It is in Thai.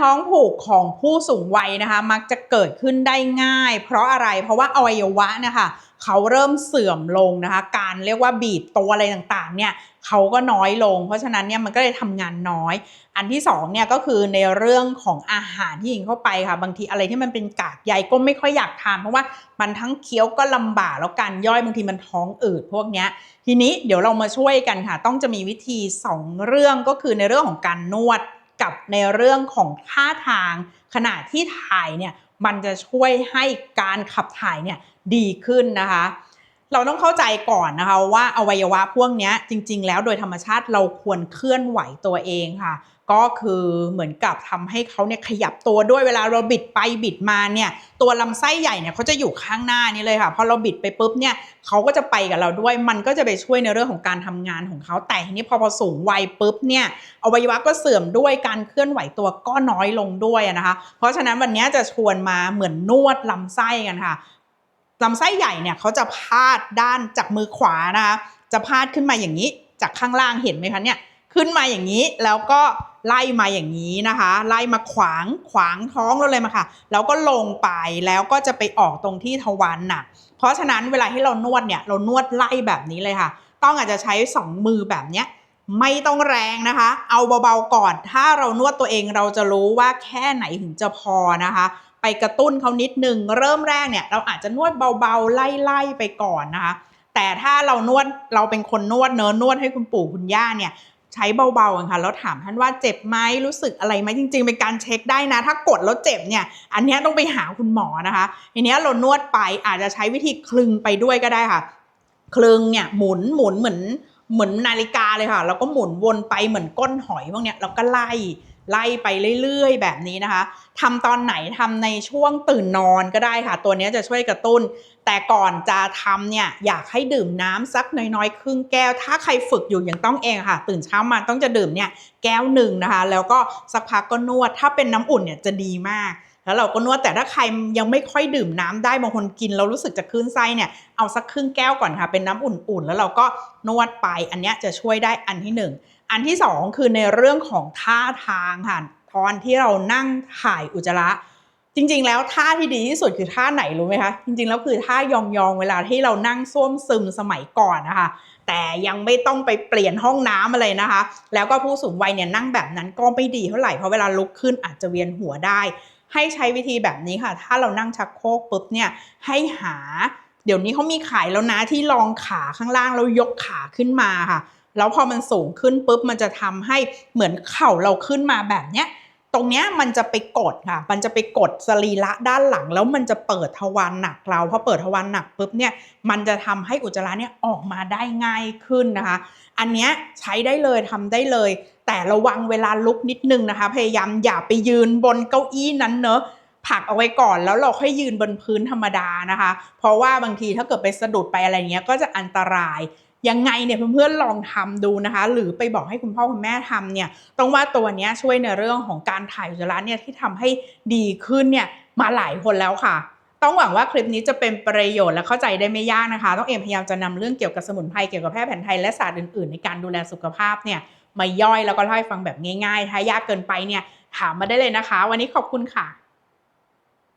ท้องผูกของผู้สูงวัยนะคะ มักจะเกิดขึ้นได้ง่าย เพราะอะไรเพราะว่าอวัยวะนะคะเขาเริ่มเสื่อมลงนะคะ การเรียกว่าบีบตัวอะไรต่างๆเนี่ยเขาก็น้อยลง เพราะฉะนั้นเนี่ยมันก็เลยทำงานน้อย อันที่สองเนี่ยก็คือในเรื่องของอาหารที่ยิงเข้าไปค่ะ บางทีอะไรที่มันเป็นกากใยก็ไม่ค่อยอยากทานเพราะว่ามันทั้งเคี้ยวก็ลำบากแล้วการย่อยบางทีมันท้องอืดพวกเนี้ยทีนี้เดี๋ยวเรามาช่วยกันค่ะ ต้องจะมีวิธี 2 เรื่องก็คือในเรื่องของการนวด ในเรื่องของท่าทาง ขณะที่ถ่ายเนี่ยมันจะช่วยให้การขับถ่ายเนี่ยดีขึ้นนะคะ เราต้องเข้าใจก่อนนะคะว่าอวัยวะพวกนี้จริง ๆ แล้วโดยธรรมชาติเราควรเคลื่อนไหวตัวเองค่ะ ก็คือเหมือนกับทำให้เขาเนี่ยขยับตัวด้วยเวลาเราบิดไปบิดมาเนี่ยตัวลำไส้ใหญ่เนี่ยเขาจะอยู่ข้างหน้านี่เลยค่ะพอเราบิดไปปุ๊บเนี่ยเขาก็จะไปกับเราด้วย มันก็จะไปช่วยในเรื่องของการทำงานของเขาแต่ทีนี้พอพอสูงวัยปุ๊บเนี่ยอวัยวะก็เสื่อมด้วยการเคลื่อนไหวตัวก็น้อยลงด้วยนะคะ เพราะฉะนั้นวันนี้จะชวนมาเหมือนนวดลำไส้กันค่ะ ลำไส้ใหญ่เนี่ยเขาจะพาดด้านจากมือขวานะคะจะพาดขึ้นมาอย่างนี้ จากข้างล่างเห็นไหมคะเนี่ยขึ้นมาอย่างนี้แล้วก็ไล่มาอย่างนี้นะคะ ไล่มาขวางขวางท้องเราเลยมาค่ะ แล้วก็ลงไปแล้วก็จะไปออกตรงที่ทวารหนักเพราะฉะนั้นเวลาที่เรานวดเนี่ยเรานวดไล่แบบนี้เลยค่ะ ต้องอาจจะใช้สองมือแบบเนี้ยไม่ต้องแรงนะคะ เอาเบาๆก่อน ถ้าเรานวดตัวเองเราจะรู้ว่าแค่ไหนถึงจะพอนะคะ ไปกระตุ้นเขานิดนึง เริ่มแรกเนี่ยเราอาจจะนวดเบาๆ ไล่ๆไปก่อนนะคะ แต่ถ้าเรานวดเราเป็นคนนวดเนินนวดให้คุณปู่คุณย่าเนี่ยใช้เบาๆกันค่ะแล้วถามท่านว่าเจ็บไหมรู้สึกอะไรไหมจริง ๆ เป็นการเช็คได้นะ ถ้ากดแล้วเจ็บเนี่ย อันนี้ต้องไปหาคุณหมอนะคะทีนี้เรานวดไปอาจจะใช้วิธีคลึงไปด้วยก็ได้ค่ะ คลึงเนี่ยหมุนหมุนเหมือนเหมือนนาฬิกาเลยค่ะ แล้วก็หมุนวนไปเหมือนก้นหอยพวกเนี้ยแล้วก็ไล่ ไล่ไปเรื่อยๆ แบบนี้นะคะทำตอนไหนทำในช่วงตื่นนอนก็ได้ค่ะ ตัวนี้จะช่วยกระตุ้น แต่ก่อนจะทำเนี่ยอยากให้ดื่มน้ำสักน้อยๆ ครึ่งแก้ว ถ้าใครฝึกอยู่อย่างต้องเองค่ะ ตื่นเช้ามาต้องจะดื่มเนี่ยแก้วหนึ่งนะคะ แล้วก็สักพักก็นวด ถ้าเป็นน้ำอุ่นเนี่ยจะดีมาก แล้วเราก็นวดแต่ถ้าใครยังไม่ค่อยดื่มน้ำได้บางคนกินแล้วรู้สึกจะคลื่นไส้เนี่ยเอาสักครึ่งแก้วก่อนค่ะ เป็นน้ำอุ่นๆ แล้วเราก็นวดไปอันนี้จะช่วยได้อันที่หนึ่ง อันที่สองคือในเรื่องของท่าทางค่ะตอนที่เรานั่งถ่ายอุจจาระ จริง ๆ แล้วท่าที่ดีที่สุดคือท่าไหนรู้ไหมคะ จริง ๆ แล้วคือท่ายองๆเวลาที่เรานั่งส้วมซึมสมัยก่อนนะคะ แต่ยังไม่ต้องไปเปลี่ยนห้องน้ำอะไรนะคะ แล้วก็ผู้สูงวัยเนี่ยนั่งแบบนั้นก็ไม่ดีเท่าไหร่เพราะเวลาลุกขึ้นอาจจะเวียนหัวได้ ให้ใช้วิธีแบบนี้ค่ะ ถ้าเรานั่งชักโครกปุ๊บเนี่ยให้หา เดี๋ยวนี้เขามีขายแล้วนะที่รองขาข้างล่างแล้วยกขาขึ้นมาค่ะ แล้วพอมันสูงขึ้นปุ๊บมันจะทำให้เหมือนเข่าเราขึ้นมาแบบเนี้ยตรงเนี้ยมันจะไปกดค่ะ มันจะไปกดสรีระด้านหลัง แล้วมันจะเปิดทวารหนักเราพอเปิดทวารหนักปุ๊บเนี่ยมันจะทำให้อุจจาระเนี่ยออกมาได้ง่ายขึ้นนะคะ อันเนี้ยใช้ได้เลยทำได้เลย แต่ระวังเวลาลุกนิดนึงนะคะ พยายามอย่าไปยืนบนเก้าอี้นั้นเนอะผักเอาไว้ก่อนแล้วเราค่อยยืนบนพื้นธรรมดานะคะ เพราะว่าบางทีถ้าเกิดไปสะดุดไปอะไรเงี้ยก็จะอันตราย ยังไงเนี่ยเพื่อนๆลองทำดูนะคะ หรือไปบอกให้คุณพ่อคุณแม่ทำเนี่ยต้องว่าตัวนี้ช่วยในเรื่องของการถ่ายอุจจาระเนี่ยที่ทำให้ดีขึ้นเนี่ยมาหลายคนแล้วค่ะ ต้องหวังว่าคลิปนี้จะเป็นประโยชน์และเข้าใจได้ไม่ยากนะคะ ต้องเอ็มพยายามจะนำเรื่องเกี่ยวกับสมุนไพรเกี่ยวกับแพทย์แผนไทยและศาสตร์อื่นๆ ในการดูแลสุขภาพเนี่ยมาย่อยแล้วก็เล่าให้ฟังแบบง่ายๆ ถ้ายากเกินไปเนี่ยถามมาได้เลยนะคะ วันนี้ขอบคุณค่ะ